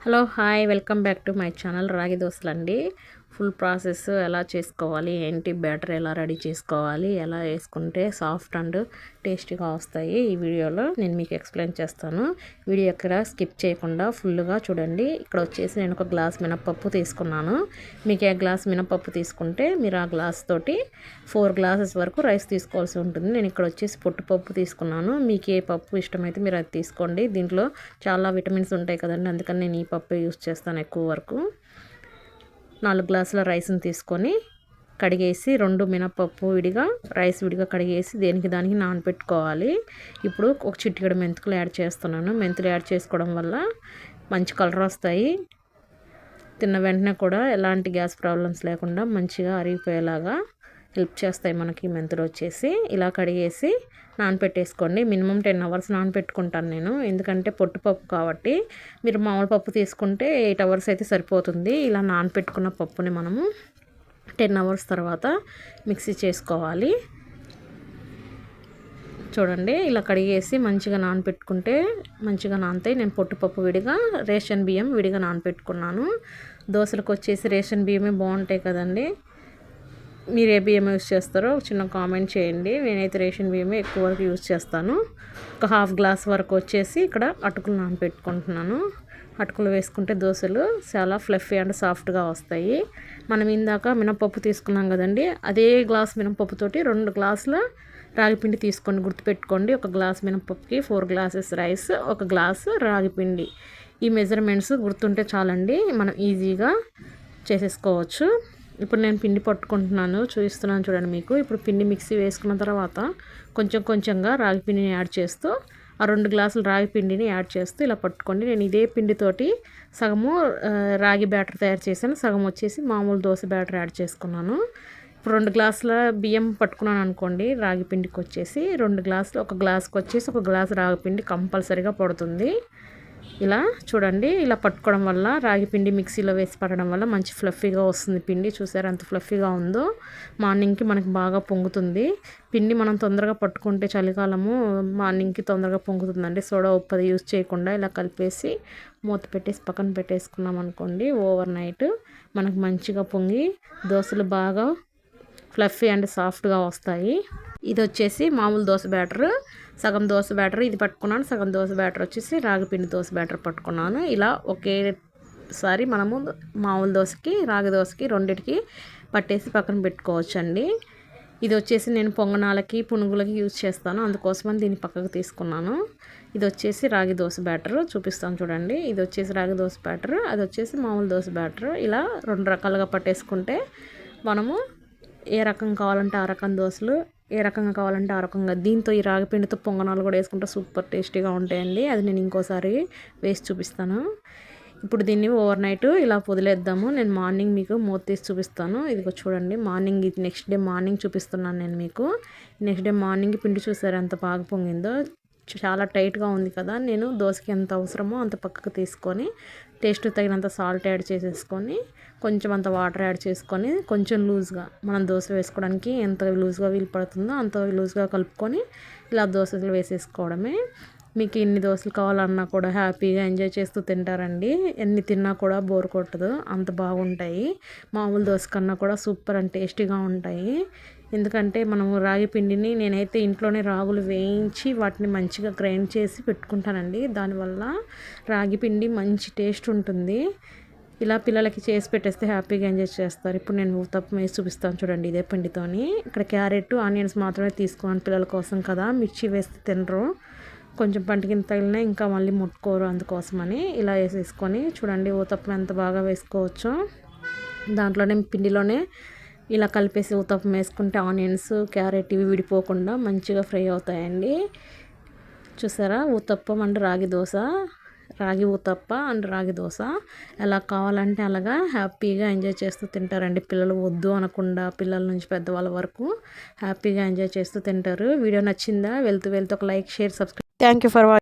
Hello hi welcome back to my channel ragi దోశలు అండి full process ఎలా చేసుకోవాలి ఏంటి బ్యాటర్ ఎలా రెడీ చేసుకోవాలి ఎలా వేసుకుంటే సాఫ్ట్ అండ్ టేస్టీగా వస్తాయి ఈ వీడియోలో నేను మీకు ఎక్స్ప్లెయిన్ చేస్తాను. వీడియో ఎక్కడ స్కిప్ చేయకుండా ఫుల్గా చూడండి. ఇక్కడ వచ్చేసి నేను ఒక గ్లాస్ మినపప్పు తీసుకున్నాను. మీకు ఏ గ్లాస్ మినపప్పు తీసుకుంటే మీరు ఆ గ్లాస్ తోటి ఫోర్ గ్లాసెస్ వరకు రైస్ తీసుకోవాల్సి ఉంటుంది. నేను ఇక్కడ వచ్చేసి పొట్టుపప్పు తీసుకున్నాను. మీకు ఏ పప్పు ఇష్టమైతే మీరు అది తీసుకోండి. దీంట్లో చాలా విటమిన్స్ ఉంటాయి కదండి అందుకని నేను ఈ పప్పు యూస్ చేస్తాను ఎక్కువ వరకు. నాలుగు గ్లాసుల రైస్ని తీసుకొని కడిగేసి రెండు మినపప్పు విడిగా రైస్ విడిగా కడిగేసి దేనికి దానికి నానబెట్టుకోవాలి ఇప్పుడు ఒక చిటికెడు మెంతుకులు యాడ్ చేస్తున్నాను. మెంతులు యాడ్ చేసుకోవడం వల్ల మంచి కలర్ వస్తాయి. తిన్న వెంటనే కూడా ఎలాంటి గ్యాస్ ప్రాబ్లమ్స్ లేకుండా మంచిగా అరిగిపోయేలాగా హెల్ప్ చేస్తాయి మనకి మెంతులు వచ్చేసి. ఇలా కడిగేసి నానపెట్టేసుకోండి. మినిమం టెన్ అవర్స్ నానపెట్టుకుంటాను నేను. ఎందుకంటే పొట్టుపప్పు కాబట్టి మీరు మామూలు పప్పు తీసుకుంటే ఎయిట్ అవర్స్ అయితే సరిపోతుంది. ఇలా నానపెట్టుకున్న పప్పుని మనము టెన్ అవర్స్ తర్వాత మిక్సీ చేసుకోవాలి. చూడండి ఇలా కడిగేసి మంచిగా నానపెట్టుకుంటే మంచిగా నానతాయి. నేను పొట్టుపప్పు విడిగా రేషన్ బియ్యం విడిగా నానపెట్టుకున్నాను. దోశలకు వచ్చేసి రేషన్ బియ్యమే బాగుంటాయి కదండి. మీరు ఏ బియ్యం యూస్ చేస్తారో చిన్న కామెంట్ చేయండి. నేనైతే రేషన్ బియ్యమే ఎక్కువ వరకు యూస్ చేస్తాను. ఒక హాఫ్ గ్లాస్ వరకు వచ్చేసి ఇక్కడ అటుకులు నానబెట్టుకుంటున్నాను అటుకులు వేసుకుంటే దోశలు చాలా ఫ్లఫీ అండ్ సాఫ్ట్గా వస్తాయి. మనం ఇందాక మినపప్పు తీసుకున్నాం కదండి అదే గ్లాస్ మినపప్పుతోటి రెండు గ్లాసుల రాగిపిండి తీసుకొని గుర్తుపెట్టుకోండి. ఒక గ్లాస్ మినపప్పుకి ఫోర్ గ్లాసెస్ రైస్ ఒక గ్లాసు రాగిపిండి ఈ మెజర్మెంట్స్ గుర్తుంటే చాలండి మనం ఈజీగా చేసేసుకోవచ్చు. ఇప్పుడు నేను పిండి పట్టుకుంటున్నాను చూపిస్తున్నాను చూడండి మీకు. ఇప్పుడు పిండి మిక్సీ వేసుకున్న తర్వాత కొంచెం కొంచెంగా రాగి పిండిని యాడ్ చేస్తూ ఆ రెండు గ్లాసులు రాగి పిండిని యాడ్ చేస్తూ ఇలా పట్టుకోండి. నేను ఇదే పిండితోటి సగము రాగి బ్యాటర్ తయారు చేశాను. సగం వచ్చేసి మామూలు దోశ బ్యాటర్ యాడ్ చేసుకున్నాను. ఇప్పుడు రెండు గ్లాసుల బియ్యం పట్టుకున్నాను అనుకోండి రాగి పిండికి వచ్చేసి రెండు గ్లాసులు ఒక గ్లాస్కి వచ్చేసి ఒక గ్లాసు రాగి పిండి కంపల్సరీగా పడుతుంది. ఇలా చూడండి ఇలా పట్టుకోవడం వల్ల రాగి పిండి మిక్సీలో వేసి పట్టడం వల్ల మంచి ఫ్లఫీగా వస్తుంది పిండి. చూసారు అంత ఫ్లఫీగా ఉందో. మార్నింగ్కి మనకి బాగా పొంగుతుంది. పిండి మనం తొందరగా పట్టుకుంటే చలికాలము మార్నింగ్కి తొందరగా పొంగుతుందండి. సోడా ఉప్పది యూజ్ చేయకుండా ఇలా కలిపేసి మూత పెట్టేసి పక్కన పెట్టేసుకున్నాం అనుకోండి ఓవర్ నైట్ మనకు మంచిగా పొంగి దోశలు బాగా ఫ్లఫీ అండ్ సాఫ్ట్గా వస్తాయి. ఇది వచ్చేసి మామూలు దోశ బ్యాటర్ సగం దోశ బ్యాటర్ ఇది పట్టుకున్నాను సగం దోశ బ్యాటర్ వచ్చేసి రాగిపిండి దోశ బ్యాటర్ పట్టుకున్నాను. ఇలా ఒకేసారి మనము మామూలు దోశకి రాగి దోశకి రెండిటికి పట్టేసి పక్కన పెట్టుకోవచ్చండి. ఇది వచ్చేసి నేను పొంగనాలకి పునుగులకి యూజ్ చేస్తాను. అందుకోసమని దీన్ని పక్కకు తీసుకున్నాను. ఇది వచ్చేసి రాగి దోశ బ్యాటర్. చూపిస్తాను చూడండి. ఇది వచ్చేసి రాగి దోశ బ్యాటర్. అది వచ్చేసి మామూలు దోశ బ్యాటర్. ఇలా రెండు రకాలుగా పట్టేసుకుంటే మనము ఏ రకం కావాలంటే ఆ రకం దోశలు ఏ రకంగా కావాలంటే ఆ రకంగా. దీంతో ఈ రాగిపిండితో పొంగనాలు కూడా వేసుకుంటే సూపర్ టేస్టీగా ఉంటాయండి. అది నేను ఇంకోసారి వేసి చూపిస్తాను. ఇప్పుడు దీన్ని ఓవర్ నైట్ ఇలా వదిలేద్దాము. నేను మార్నింగ్ మీకు మూత తీసి చూపిస్తాను. ఇదిగో చూడండి మార్నింగ్ ఇది నెక్స్ట్ డే మార్నింగ్ చూపిస్తున్నాను నేను మీకు. నెక్స్ట్ డే మార్నింగ్ పిండి చూసారు ఎంత బాగా పొంగిందో. చాలా టైట్గా ఉంది కదా. నేను దోశకి ఎంత అవసరమో అంత పక్కకు తీసుకొని టేస్ట్ తగినంత సాల్ట్ యాడ్ చేసేసుకొని కొంచెం అంత వాటర్ యాడ్ చేసుకొని కొంచెం లూజ్గా మనం దోశ వేసుకోవడానికి ఎంత లూజ్గా వీలు పడుతుందో అంత లూజ్గా కలుపుకొని ఇలా దోశలు వేసేసుకోవడమే. మీకు ఎన్ని దోశలు కావాలన్నా కూడా హ్యాపీగా ఎంజాయ్ చేస్తూ తింటారండి. ఎన్ని తిన్నా కూడా బోర్ కొట్టదు అంత బాగుంటాయి. మామూలు దోశ కన్నా కూడా సూపర్ అండ్ టేస్టీగా ఉంటాయి. ఎందుకంటే మనము రాగి పిండిని నేనైతే ఇంట్లోనే రాగులు వేయించి వాటిని మంచిగా గ్రైండ్ చేసి పెట్టుకుంటానండి. దానివల్ల రాగి పిండి మంచి టేస్ట్ ఉంటుంది. ఇలా పిల్లలకి చేసి పెట్టేస్తే హ్యాపీగా ఎంజాయ్ చేస్తారు. ఇప్పుడు నేను తప్పు వేసి చూపిస్తాను చూడండి ఇదే పిండితోని. ఇక్కడ క్యారెట్ ఆనియన్స్ మాత్రమే తీసుకోవాలి పిల్లల కోసం కదా. మిర్చి వేస్తే తినరు. కొంచెం పంట తగిలినా ఇంకా మళ్ళీ ముట్టుకోరు అందుకోసమని ఇలా వేసేసుకొని చూడండి ఊతప్పం ఎంత బాగా వేసుకోవచ్చు. దాంట్లోనే పిండిలోనే ఇలా కలిపేసి ఊతప్పం వేసుకుంటే ఆనియన్స్ క్యారెట్ ఇవి విడిపోకుండా మంచిగా ఫ్రై అవుతాయండి. చూసారా? ఊతప్పం అంటే రాగి దోశ. రాగి ఊతప్ప అండ్ రాగి దోశ. ఎలా కావాలంటే అలాగా హ్యాపీగా ఎంజాయ్ చేస్తూ తింటారండి. పిల్లలు వద్దు అనకుండా పిల్లల నుంచి పెద్దవాళ్ళ వరకు హ్యాపీగా ఎంజాయ్ చేస్తూ తింటారు. వీడియో నచ్చిందా? వెళ్తూ వెళ్తూ ఒక like share subscribe. Thank you for watching